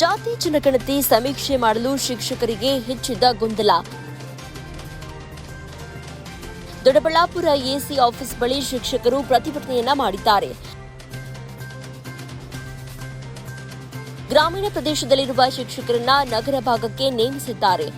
ಜಾತಿ ಜನಗಣತಿ ಸಮೀಕ್ಷೆ ಮಾಡಲು ಶಿಕ್ಷಕರಿಗೆ ಹೆಚ್ಚಿದ ಗೊಂದಲ. ದೊಡ್ಡಬಳ್ಳಾಪುರ ಎಸಿ ಆಫೀಸ್ ಬಳಿ ಶಿಕ್ಷಕರು ಪ್ರತಿಭಟನೆಯನ್ನ ಮಾಡಿದ್ದಾರೆ. ಗ್ರಾಮೀಣ ಪ್ರದೇಶದಲ್ಲಿರುವ ಶಿಕ್ಷಕರನ್ನ ನಗರ ಭಾಗಕ್ಕೆ ನೇಮಿಸಿದ್ದಾರೆ.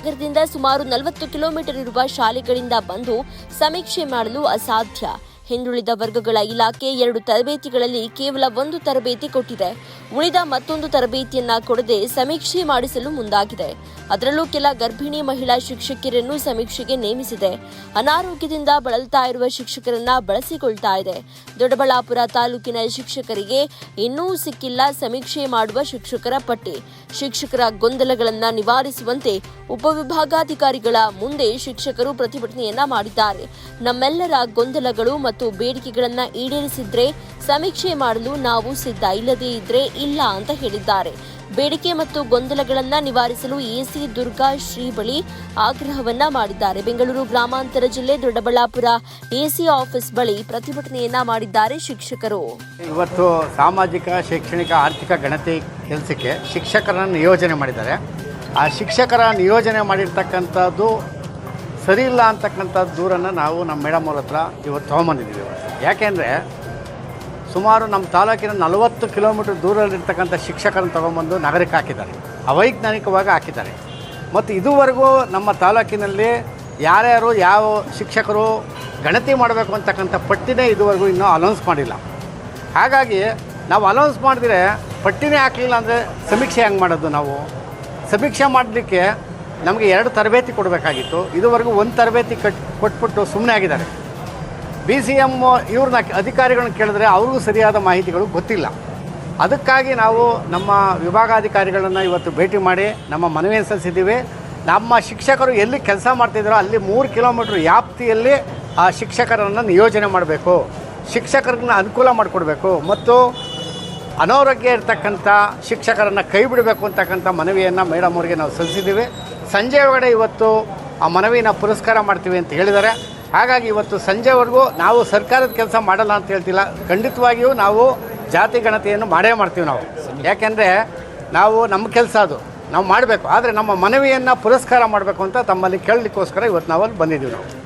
ನಗರದಿಂದ ಸುಮಾರು ನಲವತ್ತು ಕಿಲೋಮೀಟರ್ ಇರುವ ಶಾಲೆಗಳಿಂದ ಬಂದು ಸಮೀಕ್ಷೆ ಮಾಡಲು ಅಸಾಧ್ಯ. ಹಿಂದುಳಿದ ವರ್ಗಗಳ ಇಲಾಖೆ ಎರಡು ತರಬೇತಿಗಳಲ್ಲಿ ಕೇವಲ ಒಂದು ತರಬೇತಿ ಕೊಟ್ಟಿದೆ. ಉಳಿದ ಮತ್ತೊಂದು ತರಬೇತಿಯನ್ನ ಕೊಡದೆ ಸಮೀಕ್ಷೆ ಮಾಡಿಸಲು ಮುಂದಾಗಿದೆ. ಅದರಲ್ಲೂ ಕೆಲ ಗರ್ಭಿಣಿ ಮಹಿಳಾ ಶಿಕ್ಷಕಿಯರನ್ನು ಸಮೀಕ್ಷೆಗೆ ನೇಮಿಸಿದೆ. ಅನಾರೋಗ್ಯದಿಂದ ಬಳಲ್ತಾ ಇರುವ ಶಿಕ್ಷಕರನ್ನ ಬಳಸಿಕೊಳ್ತಾ ಇದೆ. ದೊಡ್ಡಬಳ್ಳಾಪುರ ತಾಲೂಕಿನ ಶಿಕ್ಷಕರಿಗೆ ಇನ್ನೂ ಸಿಕ್ಕಿಲ್ಲ ಸಮೀಕ್ಷೆ ಮಾಡುವ ಶಿಕ್ಷಕರ ಪಟ್ಟಿ. ಶಿಕ್ಷಕರ ಗೊಂದಲಗಳನ್ನು ನಿವಾರಿಸುವಂತೆ ಉಪವಿಭಾಗಾಧಿಕಾರಿಗಳ ಮುಂದೆ ಶಿಕ್ಷಕರು ಪ್ರತಿಭಟನೆಯನ್ನ ಮಾಡಿದ್ದಾರೆ. ನಮ್ಮೆಲ್ಲರ ಗೊಂದಲಗಳು ಮತ್ತು ಬೇಡಿಕೆಗಳನ್ನ ಈಡೇರಿಸಿದ್ರೆ ಸಮೀಕ್ಷೆ ಮಾಡಲು ನಾವು ಸಿದ್ಧ ಇಲ್ಲದೇ ಇದ್ರೆ ಇಲ್ಲ ಅಂತ ಹೇಳಿದ್ದಾರೆ. ಬೇಡಿಕೆ ಮತ್ತು ಗೊಂದಲಗಳನ್ನ ನಿವಾರಿಸಲು ಎಸಿ ದುರ್ಗಾ ಶ್ರೀ ಬಳಿ ಆಗ್ರಹವನ್ನ ಮಾಡಿದ್ದಾರೆ. ಬೆಂಗಳೂರು ಗ್ರಾಮಾಂತರ ಜಿಲ್ಲೆ ದೊಡ್ಡಬಳ್ಳಾಪುರ ಎಸಿ ಆಫೀಸ್ ಬಳಿ ಪ್ರತಿಭಟನೆಯನ್ನ ಮಾಡಿದ್ದಾರೆ ಶಿಕ್ಷಕರು. ಇವತ್ತು ಸಾಮಾಜಿಕ, ಶೈಕ್ಷಣಿಕ, ಆರ್ಥಿಕ ಗಣತಿ ಕೆಲಸಕ್ಕೆ ಶಿಕ್ಷಕರನ್ನು ನಿಯೋಜನೆ ಮಾಡಿದ್ದಾರೆ. ಆ ಶಿಕ್ಷಕರ ನಿಯೋಜನೆ ಮಾಡಿರ್ತಕ್ಕಂಥದ್ದು ಸರಿ ಇಲ್ಲ ಅಂತಕ್ಕಂಥ ದೂರನ್ನು ನಾವು ನಮ್ಮ ಮೇಡಮ್ ಅವ್ರ ಹತ್ರ ಇವತ್ತು ತೊಗೊಂಬಂದಿದ್ದೀವಿ ಯಾಕೆಂದರೆ ಸುಮಾರು ನಮ್ಮ ತಾಲೂಕಿನ ನಲವತ್ತು ಕಿಲೋಮೀಟರ್ ದೂರದಲ್ಲಿರ್ತಕ್ಕಂಥ ಶಿಕ್ಷಕರನ್ನು ತೊಗೊಂಬಂದು ನಗರಕ್ಕೆ ಹಾಕಿದ್ದಾರೆ. ಅವೈಜ್ಞಾನಿಕವಾಗಿ ಹಾಕಿದ್ದಾರೆ. ಮತ್ತು ಇದುವರೆಗೂ ನಮ್ಮ ತಾಲೂಕಿನಲ್ಲಿ ಯಾರ್ಯಾರು ಯಾವ ಶಿಕ್ಷಕರು ಗಣತಿ ಮಾಡಬೇಕು ಅಂತಕ್ಕಂಥ ಪಟ್ಟಿನೇ ಇದುವರೆಗೂ ಇನ್ನೂ ಅನೌನ್ಸ್ ಮಾಡಿಲ್ಲ. ಹಾಗಾಗಿ ನಾವು ಅನೌನ್ಸ್ ಮಾಡಿದ್ರೆ ಪಟ್ಟಿನೇ ಹಾಕಲಿಲ್ಲ ಅಂದರೆ ಸಮೀಕ್ಷೆ ಹೆಂಗೆ ಮಾಡೋದು ನಾವು? ಸಮೀಕ್ಷೆ ಮಾಡಲಿಕ್ಕೆ ನಮಗೆ ಎರಡು ತರಬೇತಿ ಕೊಡಬೇಕಾಗಿತ್ತು. ಇದುವರೆಗೂ ಒಂದು ತರಬೇತಿ ಕಟ್, ಕೊಟ್ಬಿಟ್ಟು ಸುಮ್ಮನೆ ಆಗಿದ್ದಾರೆ. ಬಿ ಸಿ ಎಂ ಇವ್ರನ್ನ ಅಧಿಕಾರಿಗಳನ್ನ ಕೇಳಿದ್ರೆ ಅವ್ರಿಗೂ ಸರಿಯಾದ ಮಾಹಿತಿಗಳು ಗೊತ್ತಿಲ್ಲ. ಅದಕ್ಕಾಗಿ ನಾವು ನಮ್ಮ ವಿಭಾಗಾಧಿಕಾರಿಗಳನ್ನು ಇವತ್ತು ಭೇಟಿ ಮಾಡಿ ನಮ್ಮ ಮನವಿಯನ್ನು ಸಲ್ಲಿಸಿದ್ದೀವಿ. ನಮ್ಮ ಶಿಕ್ಷಕರು ಎಲ್ಲಿ ಕೆಲಸ ಮಾಡ್ತಿದ್ದಾರೋ ಅಲ್ಲಿ ಮೂರು ಕಿಲೋಮೀಟ್ರ್ ವ್ಯಾಪ್ತಿಯಲ್ಲಿ ಆ ಶಿಕ್ಷಕರನ್ನು ನಿಯೋಜನೆ ಮಾಡಬೇಕು. ಶಿಕ್ಷಕರನ್ನ ಅನುಕೂಲ ಮಾಡಿಕೊಡ್ಬೇಕು. ಮತ್ತು ಅನಾರೋಗ್ಯ ಇರ್ತಕ್ಕಂಥ ಶಿಕ್ಷಕರನ್ನು ಕೈ ಬಿಡಬೇಕು ಅಂತಕ್ಕಂಥ ಮನವಿಯನ್ನು ಮೇಡಮ್ ಅವರಿಗೆ ನಾವು ಸಲ್ಲಿಸಿದ್ದೀವಿ. ಸಂಜೆ ಒಳಗಡೆ ಇವತ್ತು ಆ ಮನವಿನ ಪುರಸ್ಕಾರ ಮಾಡ್ತೀವಿ ಅಂತ ಹೇಳಿದ್ದಾರೆ. ಹಾಗಾಗಿ ಇವತ್ತು ಸಂಜೆವರೆಗೂ ನಾವು ಸರ್ಕಾರದ ಕೆಲಸ ಮಾಡಲ್ಲ ಅಂತ ಹೇಳ್ತಿಲ್ಲ. ಖಂಡಿತವಾಗಿಯೂ ನಾವು ಜಾತಿ ಗಣತಿಯನ್ನು ಮಾಡೇ ಮಾಡ್ತೀವಿ ನಾವು. ಯಾಕೆಂದರೆ ನಾವು ನಮ್ಮ ಕೆಲಸ ಅದು. ನಾವು ಮಾಡಬೇಕು. ಆದರೆ ನಮ್ಮ ಮನವಿಯನ್ನು ಪುರಸ್ಕಾರ ಮಾಡಬೇಕು ಅಂತ ತಮ್ಮಲ್ಲಿ ಕೇಳಲಿಕ್ಕೋಸ್ಕರ ಇವತ್ತು ನಾವು ಅಲ್ಲಿ ಬಂದಿದ್ದೀವಿ ನಾವು.